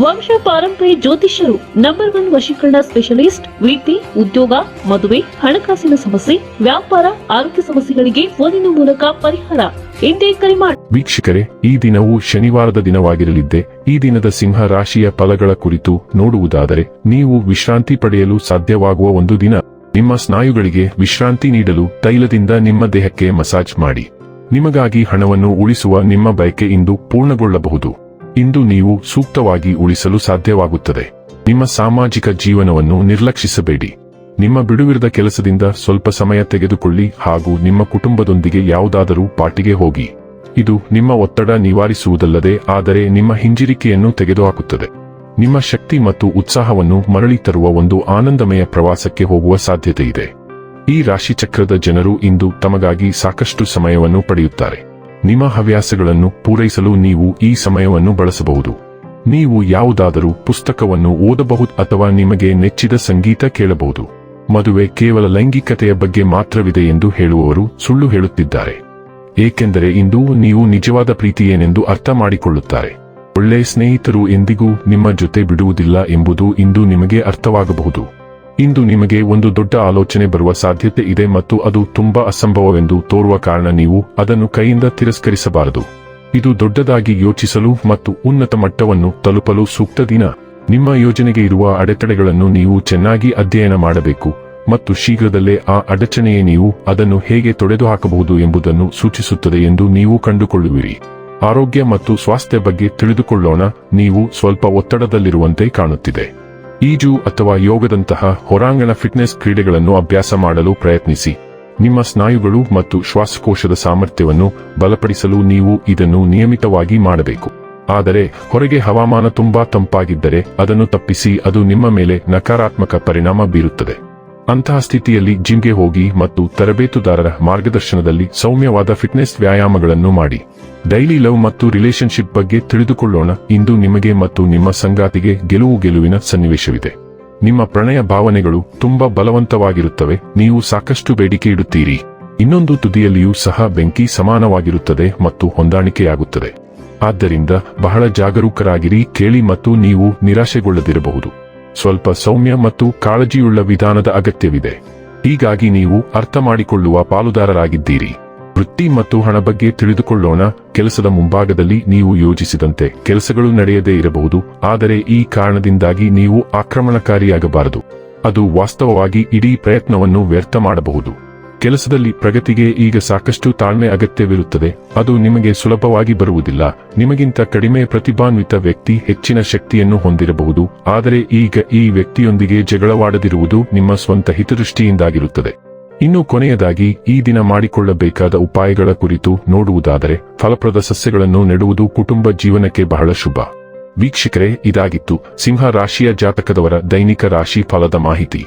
ವಂಶ ಪಾರಂಪರ್ಯ ಜ್ಯೋತಿಷ್ಯರು ನಂಬರ್ ಒನ್ ವಶೀಕರಣ ಸ್ಪೆಷಲಿಸ್ಟ್ ವೃತ್ತಿ ಉದ್ಯೋಗ, ಮದುವೆ, ಹಣಕಾಸಿನ ಸಮಸ್ಯೆ, ವ್ಯಾಪಾರ, ಆರೋಗ್ಯ ಸಮಸ್ಯೆಗಳಿಗೆ ಫೋನಿನ ಮೂಲಕ ಪರಿಹಾರ. ಎಂದೇ ವೀಕ್ಷಕರೇ, ಈ ದಿನವು ಶನಿವಾರದ ದಿನವಾಗಿರಲಿದ್ದೆ. ಈ ದಿನದ ಸಿಂಹ ರಾಶಿಯ ಫಲಗಳ ಕುರಿತು ನೋಡುವುದಾದರೆ, ನೀವು ವಿಶ್ರಾಂತಿ ಪಡೆಯಲು ಸಾಧ್ಯವಾಗುವ ಒಂದು ದಿನ. ನಿಮ್ಮ ಸ್ನಾಯುಗಳಿಗೆ ವಿಶ್ರಾಂತಿ ನೀಡಲು ತೈಲದಿಂದ ನಿಮ್ಮ ದೇಹಕ್ಕೆ ಮಸಾಜ್ ಮಾಡಿ. ನಿಮಗಾಗಿ ಹಣವನ್ನು ಉಳಿಸುವ ನಿಮ್ಮ ಬಯಕೆ ಇಂದು ಪೂರ್ಣಗೊಳ್ಳಬಹುದು. ಇಂದು ನೀವು ಸೂಕ್ತವಾಗಿ ಉಳಿಸಲು ಸಾಧ್ಯವಾಗುತ್ತದೆ. ನಿಮ್ಮ ಸಾಮಾಜಿಕ ಜೀವನವನ್ನು ನಿರ್ಲಕ್ಷಿಸಬೇಡಿ. ನಿಮ್ಮ ಬಿಡುವಿರದ ಕೆಲಸದಿಂದ ಸ್ವಲ್ಪ ಸಮಯ ತೆಗೆದುಕೊಳ್ಳಿ ಹಾಗೂ ನಿಮ್ಮ ಕುಟುಂಬದೊಂದಿಗೆ ಯಾವುದಾದರೂ ಪಾರ್ಟಿಗೆ ಹೋಗಿ. ಇದು ನಿಮ್ಮ ಒತ್ತಡ ನಿವಾರಿಸುವುದಲ್ಲದೆ ಆದರೆ ನಿಮ್ಮ ಹಿಂಜರಿಕೆಯನ್ನು ತೆಗೆದುಹಾಕುತ್ತದೆ. ನಿಮ್ಮ ಶಕ್ತಿ ಮತ್ತು ಉತ್ಸಾಹವನ್ನು ಮರಳಿ ತರುವ ಒಂದು ಆನಂದಮಯ ಪ್ರವಾಸಕ್ಕೆ ಹೋಗುವ ಸಾಧ್ಯತೆ ಇದೆ ಈ ರಾಶಿಚಕ್ರದ ಜನರು ಇಂದು ತಮಗಾಗಿ ಸಾಕಷ್ಟು ಸಮಯವನ್ನು ಪಡೆಯುತ್ತಾರೆ. ನಿಮ್ಮ ಹವ್ಯಾಸಗಳನ್ನು ಪೂರೈಸಲು ನೀವು ಈ ಸಮಯವನ್ನು ಬಳಸಬಹುದು. ನೀವು ಯಾವುದಾದರೂ ಪುಸ್ತಕವನ್ನು ಓದಬಹುದು ಅಥವಾ ನಿಮಗೆ ನೆಚ್ಚಿದ ಸಂಗೀತ ಕೇಳಬಹುದು. ಮದುವೆ ಕೇವಲ ಲೈಂಗಿಕತೆಯ ಬಗ್ಗೆ ಮಾತ್ರವಿದೆ ಎಂದು ಹೇಳುವವರು ಸುಳ್ಳು ಹೇಳುತ್ತಿದ್ದಾರೆ. ಏಕೆಂದರೆ ಇಂದು ನೀವು ನಿಜವಾದ ಪ್ರೀತಿಯೇನೆಂದು ಅರ್ಥ ಮಾಡಿಕೊಳ್ಳುತ್ತಾರೆ. ಒಳ್ಳೆಯ ಸ್ನೇಹಿತರು ಎಂದಿಗೂ ನಿಮ್ಮ ಜೊತೆ ಬಿಡುವುದಿಲ್ಲ ಎಂಬುದು ಇಂದು ನಿಮಗೆ ಅರ್ಥವಾಗಬಹುದು. ಇಂದು ನಿಮಗೆ ಒಂದು ದೊಡ್ಡ ಆಲೋಚನೆ ಬರುವ ಸಾಧ್ಯತೆ ಇದೆ ಮತ್ತು ಅದು ತುಂಬಾ ಅಸಂಭವವೆಂದು ತೋರುವ ಕಾರಣ ನೀವು ಅದನ್ನು ಕೈಯಿಂದ ತಿರಸ್ಕರಿಸಬಾರದು. ಇದು ದೊಡ್ಡದಾಗಿ ಯೋಚಿಸಲು ಮತ್ತು ಉನ್ನತ ಮಟ್ಟವನ್ನು ತಲುಪಲು ಸೂಕ್ತ ದಿನ. ನಿಮ್ಮ ಯೋಜನೆಗೆ ಇರುವ ಅಡೆತಡೆಗಳನ್ನು ನೀವು ಚೆನ್ನಾಗಿ ಅಧ್ಯಯನ ಮಾಡಬೇಕು ಮತ್ತು ಶೀಘ್ರದಲ್ಲೇ ಆ ಅಡಚಣೆಯೇ ನೀವು ಅದನ್ನು ಹೇಗೆ ತೊಡೆದುಹಾಕಬಹುದು ಎಂಬುದನ್ನು ಸೂಚಿಸುತ್ತದೆ ಎಂದು ನೀವು ಕಂಡುಕೊಳ್ಳುವಿರಿ. ಆರೋಗ್ಯ ಮತ್ತು ಸ್ವಾಸ್ಥ್ಯ ಬಗ್ಗೆ ತಿಳಿದುಕೊಳ್ಳೋಣ, ನೀವು ಸ್ವಲ್ಪ ಒತ್ತಡದಲ್ಲಿರುವಂತೆ ಕಾಣುತ್ತಿದೆ. ಈಜು ಅಥವಾ ಯೋಗದಂತಹ ಹೊರಾಂಗಣ ಫಿಟ್ನೆಸ್ ಕ್ರೀಡೆಗಳನ್ನು ಅಭ್ಯಾಸ ಮಾಡಲು ಪ್ರಯತ್ನಿಸಿ. ನಿಮ್ಮ ಸ್ನಾಯುಗಳು ಮತ್ತು ಶ್ವಾಸಕೋಶದ ಸಾಮರ್ಥ್ಯವನ್ನು ಬಲಪಡಿಸಲು ನೀವು ಇದನ್ನು ನಿಯಮಿತವಾಗಿ ಮಾಡಬೇಕು. ಆದರೆ, ಹೊರಗೆ ಹವಾಮಾನ ತುಂಬಾ ತಂಪಾಗಿದ್ದರೆ ಅದನ್ನು ತಪ್ಪಿಸಿ ಅದು ನಿಮ್ಮ ಮೇಲೆ ನಕಾರಾತ್ಮಕ ಪರಿಣಾಮ ಬೀರುತ್ತದೆ. ಅಂತಹ ಸ್ಥಿತಿಯಲ್ಲಿ ಜಿಮ್ಗೆ ಹೋಗಿ ಮತ್ತು ತರಬೇತುದಾರರ ಮಾರ್ಗದರ್ಶನದಲ್ಲಿ ಸೌಮ್ಯವಾದ ಫಿಟ್ನೆಸ್ ವ್ಯಾಯಾಮಗಳನ್ನು ಮಾಡಿ. ಡೈಲಿ ಲವ್ ಮತ್ತು ರಿಲೇಶನ್ಶಿಪ್ ಬಗ್ಗೆ ತಿಳಿದುಕೊಳ್ಳೋಣ. ಇಂದು ನಿಮಗೆ ಮತ್ತು ನಿಮ್ಮ ಸಂಗಾತಿಗೆ ಗೆಲುವು ಗೆಲುವಿನ ಸನ್ನಿವೇಶವಿದೆ. ನಿಮ್ಮ ಪ್ರಣಯ ಭಾವನೆಗಳು ತುಂಬಾ ಬಲವಂತವಾಗಿರುತ್ತವೆ. ನೀವು ಸಾಕಷ್ಟು ಬೇಡಿಕೆ ಇಡುತ್ತೀರಿ. ಇನ್ನೊಂದು ತುದಿಯಲ್ಲಿಯೂ ಸಹ ಬೆಂಕಿ ಸಮಾನವಾಗಿರುತ್ತದೆ ಮತ್ತು ಹೊಂದಾಣಿಕೆಯಾಗುತ್ತದೆ. ಆದ್ದರಿಂದ ಬಹಳ ಜಾಗರೂಕರಾಗಿರಿ, ಕೇಳಿ ಮತ್ತು ನೀವು ನಿರಾಶೆಗೊಳ್ಳದಿರಬಹುದು. ಸ್ವಲ್ಪ ಸೌಮ್ಯ ಮತ್ತು ಕಾಳಜಿಯುಳ್ಳ ವಿಧಾನದ ಅಗತ್ಯವಿದೆ. ಹೀಗಾಗಿ ನೀವು ಅರ್ಥ ಮಾಡಿಕೊಳ್ಳುವ ಪಾಲುದಾರರಾಗಿದ್ದೀರಿ. ವೃತ್ತಿ ಮತ್ತು ಹಣ ಬಗ್ಗೆ ತಿಳಿದುಕೊಳ್ಳೋಣ. ಕೆಲಸದ ಮುಂಭಾಗದಲ್ಲಿ ನೀವು ಯೋಜಿಸಿದಂತೆ ಕೆಲಸಗಳು ನಡೆಯದೇ ಇರಬಹುದು. ಆದರೆ ಈ ಕಾರಣದಿಂದಾಗಿ ನೀವು ಆಕ್ರಮಣಕಾರಿಯಾಗಬಾರದು. ಅದು ವಾಸ್ತವವಾಗಿ ಇಡೀ ಪ್ರಯತ್ನವನ್ನು ವ್ಯರ್ಥ ಮಾಡಬಹುದು. ಕೆಲಸದಲ್ಲಿ ಪ್ರಗತಿಗೆ ಈಗ ಸಾಕಷ್ಟು ತಾಳ್ಮೆ ಅಗತ್ಯವಿರುತ್ತದೆ. ಅದು ನಿಮಗೆ ಸುಲಭವಾಗಿ ಬರುವುದಿಲ್ಲ. ನಿಮಗಿಂತ ಕಡಿಮೆ ಪ್ರತಿಭಾನ್ವಿತ ವ್ಯಕ್ತಿ ಹೆಚ್ಚಿನ ಶಕ್ತಿಯನ್ನು ಹೊಂದಿರಬಹುದು. ಆದರೆ ಈಗ ಈ ವ್ಯಕ್ತಿಯೊಂದಿಗೆ ಜಗಳವಾಡದಿರುವುದು ನಿಮ್ಮ ಸ್ವಂತ ಹಿತದೃಷ್ಟಿಯಿಂದಾಗಿರುತ್ತದೆ. ಇನ್ನು ಕೊನೆಯದಾಗಿ, ಈ ದಿನ ಮಾಡಿಕೊಳ್ಳಬೇಕಾದ ಉಪಾಯಗಳ ಕುರಿತು ನೋಡುವುದಾದರೆ, ಫಲಪ್ರದ ಸಸ್ಯಗಳನ್ನು ನೆಡುವುದು ಕುಟುಂಬ ಜೀವನಕ್ಕೆ ಬಹಳ ಶುಭ. ವೀಕ್ಷಕರೇ, ಇದಾಗಿತ್ತು ಸಿಂಹ ರಾಶಿಯ ಜಾತಕದವರ ದೈನಿಕ ರಾಶಿ ಫಲದ ಮಾಹಿತಿ.